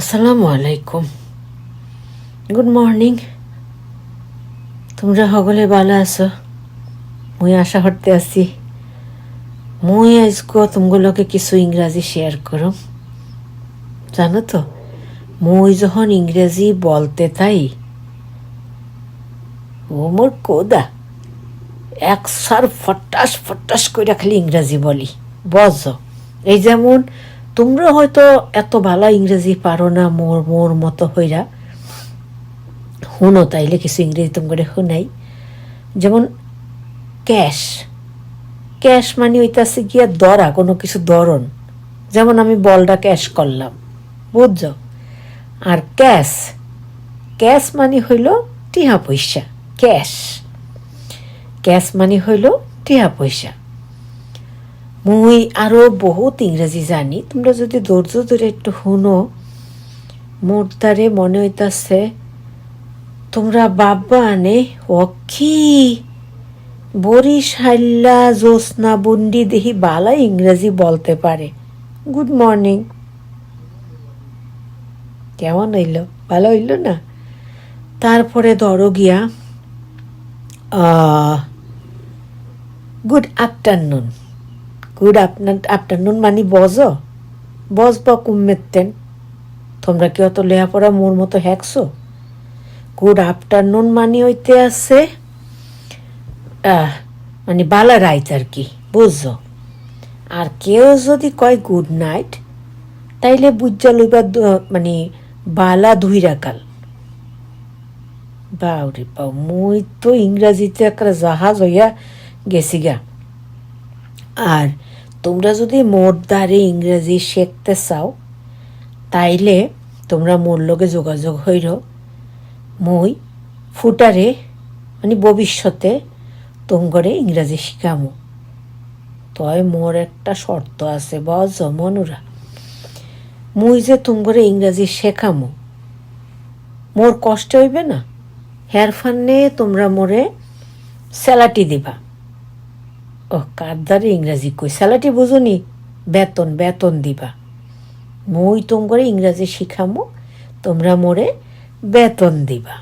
আসসালামু আলাইকুম। Good morning তোমরা সকলে ভালো আছো? মুই আশা করতে আছি। মুই আজকে তোমাগুলোকে কিছু ইংরাজি শেয়ার করো জানো তো, মুই যখন ইংরেজি বলতে তাই ও মোর কোদা? এক সার ফটাস ফটাস করে খালি ইংরাজি বলি। বজ এই যেমন তোমরা হয়তো এত ভালো ইংরেজি পারো না, মোর মোর মতো হইরা। শুনো তাইলে কিছু ইংরেজি তোমাকে শুনাই। যেমন ক্যাশ। ক্যাশ মানে হইতাছে গিয়া দরা, কোনো কিছু দরন যেমন আমি বলটা ক্যাশ করলাম, বুঝছ? আর ক্যাশ ক্যাশ মানে হইল টিহা পয়সা, ক্যাশ। ক্যাশ মানে হইল টিহা পয়সা। মুই আরও বহুত ইংরেজি জানি। তোমরা যদি ধৈর্য ধরে একটু শুনো মোর দ্বারে মনে হইতাছে তোমরা বাবা আনে অক্ষি বরিশাল্লা জ্যোৎস্না বন্ডি দেহি বালা ইংরেজি বলতে পারে গুড মর্নিং কেমন হইল? ভালো হইল না? তারপরে ধরো গিয়া গুড আফটারনুন গুড আফটারনুন মানি বজ। বজ বা কুম্মেতেন তোমরা কি অত লেহাপড়া মোর মতো হ্যাকছো গুড আফটারনুন মানি হইতে আছে মানে বালা রাইত আর কি, বুঝছ? আর কেউ যদি কয় গুড নাইট তাইলে বুঝা লইবা মানে বালা দুই রাকাল বাউরে বাউ, মুই তো ইংরাজিতে একটা জাহাজ হইয়া গেছি গা। আর তোমরা যদি মোর দ্বারে ইংরেজি শিখতে চাও, তাইলে তোমরা মোর লগে যোগাযোগ হইর। মই ফুটারে মানে ভবিষ্যতে তোমগরে ইংরাজি শিখামু। তয় মোর একটা শর্ত আছে বজ মনুরা। মুই যে তোমগরে ইংরাজি শেখামু, মোর কষ্ট হইবে না? হেয়ারফান্নে তোমরা মোরে স্যালাটি দিবা। ও, কার ইংরাজি কই? স্যালাটি বুঝুনি? বেতন বেতন দিবা। মই তোম করে ইংরাজি শিখামো, তোমরা মোরে বেতন দিবা।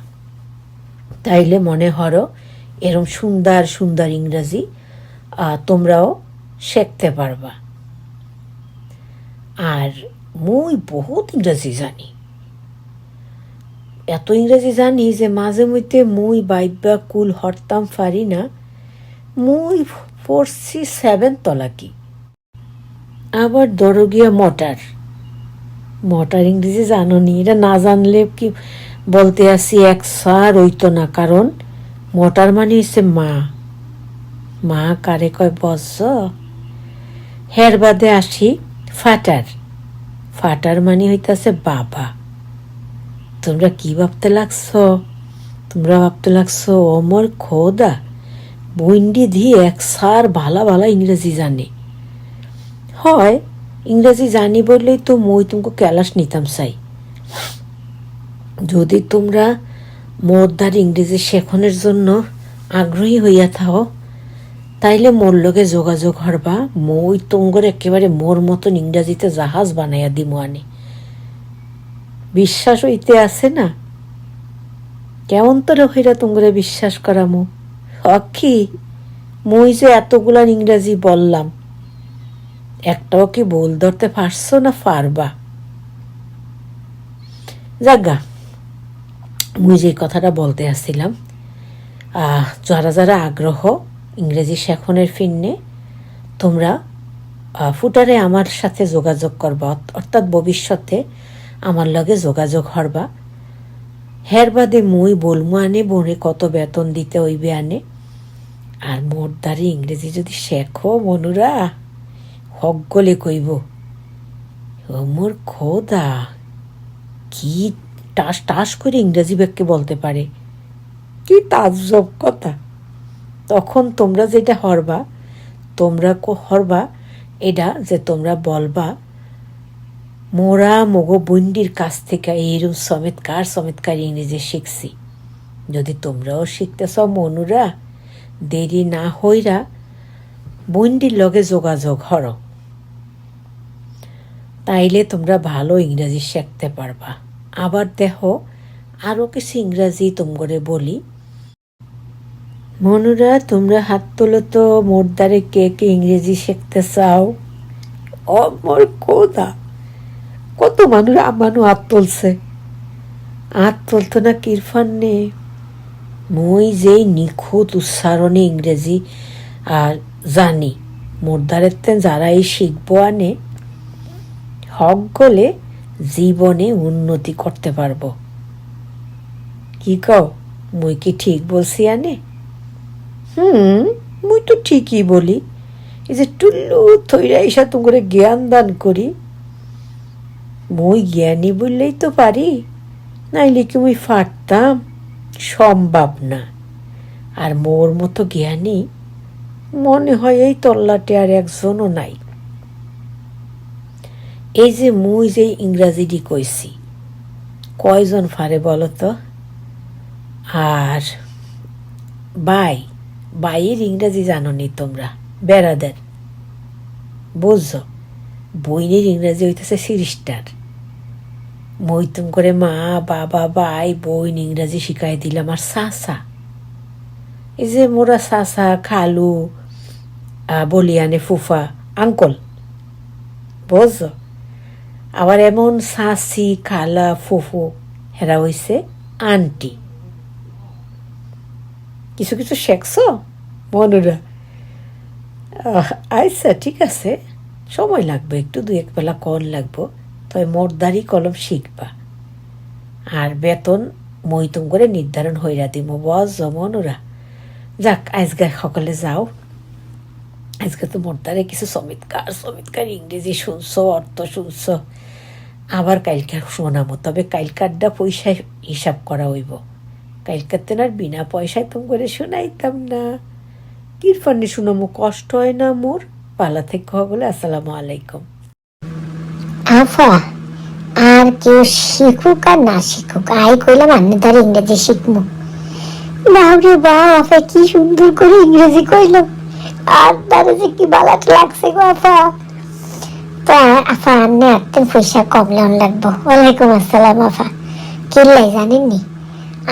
তাইলে মনে হর, এরম সুন্দর সুন্দর ইংরাজি তোমরাও শিখতে পারবা। আর মুই বহুত ইংরাজি জানি। এত ইংরেজি জানি যে মাঝে মধ্যে মুই বাইবা কুল হরতাম পারি না। মুই পড়ছি সেভেন তলাকি। আবার দরগিয়া মটার। মটার ইংরেজি জানো নি এটা না জানলে কি বলতে আসি এক সার হইতো না, কারণ মটার মানে হচ্ছে মা। মা কারে কয় বস হের বাদে আসি ফাটার। ফাটার মানে হইতাছে বাবা। তোমরা কি ভাবতে লাগছো? তোমরা ভাবতে লাগছো অমর খোদা। বইন্ডি দিয়ে এক সার ভালা ভালা ইংরেজি জানে। হয়, ইংরেজি জানি বললেই তো মই তোমাকে ক্যালাস নিতাম চাই। যদি তোমরা মোর দ্বার ইংরেজি শেখনের জন্য আগ্রহী হইয়া থাও, তাইলে মোর লগে যোগাযোগ হরবা। মই তোমগর একেবারে মোর মতন ইংরাজিতে জাহাজ বানাইয়া দিমু আনি। বিশ্বাস হইতে আছে না? কেমন তোর হইরা তোমরা বিশ্বাস করামু? অক্ষি, মই যে এতগুলান ইংরাজি বললাম, একটাও কি বল ধরতে পারছ না পারবা? যাগা, মুই যে কথাটা বলতে আসছিলাম যারা যারা আগ্রহ ইংরেজি শেখনের ফিন্নে তোমরা ফুটারে আমার সাথে যোগাযোগ করবা, অর্থাৎ ভবিষ্যতে আমার লগে যোগাযোগ হরবা হের বাদে মুই বলমু, আনে বোনে, কত বেতন দিতে হইবে আনে? আর মোর দ্বারে ইংরেজি যদি শেখো মনুরা হকগলে কইব মোর খোদা, কি টাস টাস করে ইংরেজি ব্যাগকে বলতে পারে? কি তাজ্জব কথা। তখন তোমরা যেটা হরবা, তোমরা হরবা, এটা যে তোমরা বলবা মোরা মগো বন্ডির কাছ থেকে এইরকম সমেতকার সমেতকার ইংরেজি শিখছি? যদি তোমরাও শিখতেছ মনুরা, দেরি না হইরা বন্ডির লগে যোগাযোগ হর। তাইলে তোমরা ভালো ইংরাজি শিখতে পারবা। আবার দেখো আরও কিছু ইংরাজি তোমরে বলি। মনুরা, তোমরা হাত তোলো তো মোরদারে কে কে ইংরেজি শিখতে চাও? ও মোর কোদা! মানুষ আমানু হাত তুলছে। হাত তুলতো না কিরফান নে। মই যেই নিখুঁত উচ্চারণে ইংরেজি আর জানি মোরদারের তেন যারা এই শিখব আনে, হক গলে জীবনে উন্নতি করতে পারব। কি কও, মুই কি ঠিক বলছি আনে? হুম, মুই তো ঠিকই বলি। এই যে টুল্লু থইরা এসা তোমার জ্ঞান দান করি মুই জ্ঞানী বললেই তো পারি, নাইলে কি মুই ফাটতাম? সম্ভব না। আর মোর মতো জ্ঞানী, মনে হয় এই তল্লাটে আর একজনও নাই। এই যে মুই যে ইংরাজিটি কইছি, কয়জন ফারে বলো তো? আর বাই, বাইয়ের ইংরাজি জানো নি তোমরা, বেড়াদের। বুঝছ? বইনের ইংরাজি হইতেছে সিরিস্টার। মই তুম করে মা, বাবা বাই বইন ইংরাজি শিখাই দিলাম আর সাসা। এই যে মোরা সাসা, খালু বলিয়ানে ফুফা, আঙ্কল বুঝছ আবার এমন সাসি, খালা, ফুফু, হেরা হইছে আন্টি। কিছু কিছু শেখছো মনুরা? আচ্ছা ঠিক আছে। সময় লাগবে, একটু দু এক বেলা কল লাগবো। তবে মোটদারি কলম শিখবা। আর বেতন মইতুম করে নির্ধারণ হইরা দিব, বস ওরা। যাক আজকে সকালে যাও। আজকে তো মোটদারে কিছু চমৎকার চমৎকার ইংরেজি শুনছো, অর্থ শুনছো। আবার কালকার শোনামো তবে কালকারটা পয়সায় হিসাব করা হইব। কালকার তেন আর বিনা পয়সায় তুম করে শোনাইতাম না। কিরফানি শুনামো কষ্ট হয় না মোর? পালা থেকে বলে আসসালামু আলাইকুম। আফা, আর কেউ শিখুক আর না শিখুক আই কইলাম আমি ধর ইংরেজি শিখব বাবরে বা আফা, কি সুন্দর করে ইংরেজি কইল। আর তারে যে কি বালাট লাগছে গো আফা। তা আফা আন্নে আত্মেন পয়সা কম লেন লাগবো। ওয়ালাইকুম আসসালাম আফা। কিল্লাই জানেন নি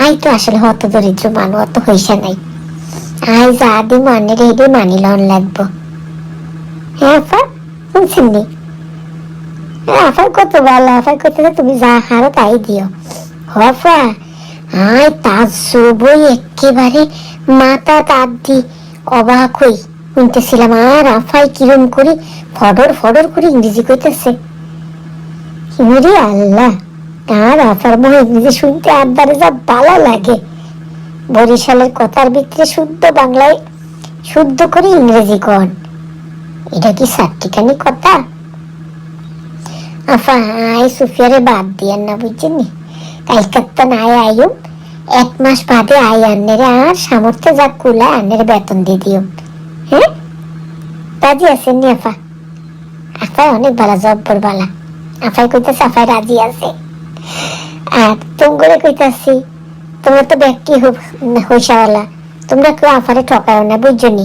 আই তো আসলে হত দরিদ্র মানু অত পয়সা নাই। আই যা দি মানে রেডি মানি লন লাগবো। হ্যাঁ আফা, শুনছেন আফার কত ভালো আফার কত তুমি যা হারো তাই দিও। হফা আয় তার বই একেবারে মাথা তার দি অবাক হই। শুনতেছিলাম আর আফাই কিরম করে, ফডর ফডর করে ইংরেজি কইতেছে। ইমরি আল্লাহ আর আফার মনে ইংরেজি শুনতে আদারে যা ভালো লাগে? বরিশালের কথার ভিতরে শুদ্ধ বাংলায়, শুদ্ধ করে ইংরেজি কন। এটা কি সাতটিখানি কথা? আফা আই সুফিয়ারে বাদ দিয়েন না বুঝছেন নি কালকাত্তা নাই আইও এক মাস বাদে আই আন্নের আর সামর্থ্য যা কুলা আন্নের বেতন দিয়ে দিও হ্যাঁ? রাজি আছেন নি আফা আফাই অনেক ভালো জব্বর বালা। আফাই কইতেছে, আফাই রাজি আছে। আর তুমগরে কইতাছি, তোমরা তো ব্যক্তি হইসাওয়ালা তোমরা কেউ আফারে ঠকাও না বুঝছ নি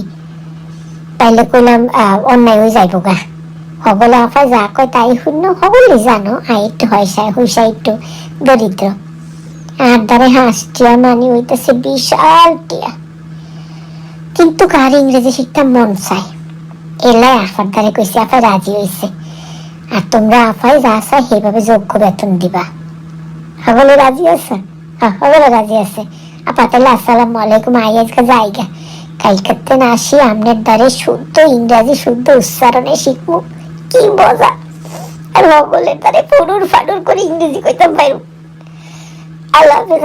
তাইলে কইলাম অন্যায় হয়ে যাইব গা। হবলে আফা যা কয় তাই শূন্য হবলে জানো আই একটু হয়সায় হইসা একটু দরিদ্র। আর মানে হইতেছে বিশাল টিয়া। কিন্তু কার ইংরেজি শিখতে মন চায়? এলাই আফার কইছে, আফা রাজি হইছে। আর তোমরা আফাই যা চায়, সেইভাবে যোগ্য বেতন দিবা। রাজি আছে? হবলে রাজি আছে। আপা তাহলে আসসালামু আলাইকুম, আই আজকে যাইগা। কালকাতে না আসি, আমনের দ্বারে শুদ্ধ ইংরাজি, শুদ্ধ উচ্চারণে শিখব। কি মজা? আর বলে তারে ফুরুর ফাডুর করে ইংরেজি কইতাম পাইরু আল্লাহ হাফেজ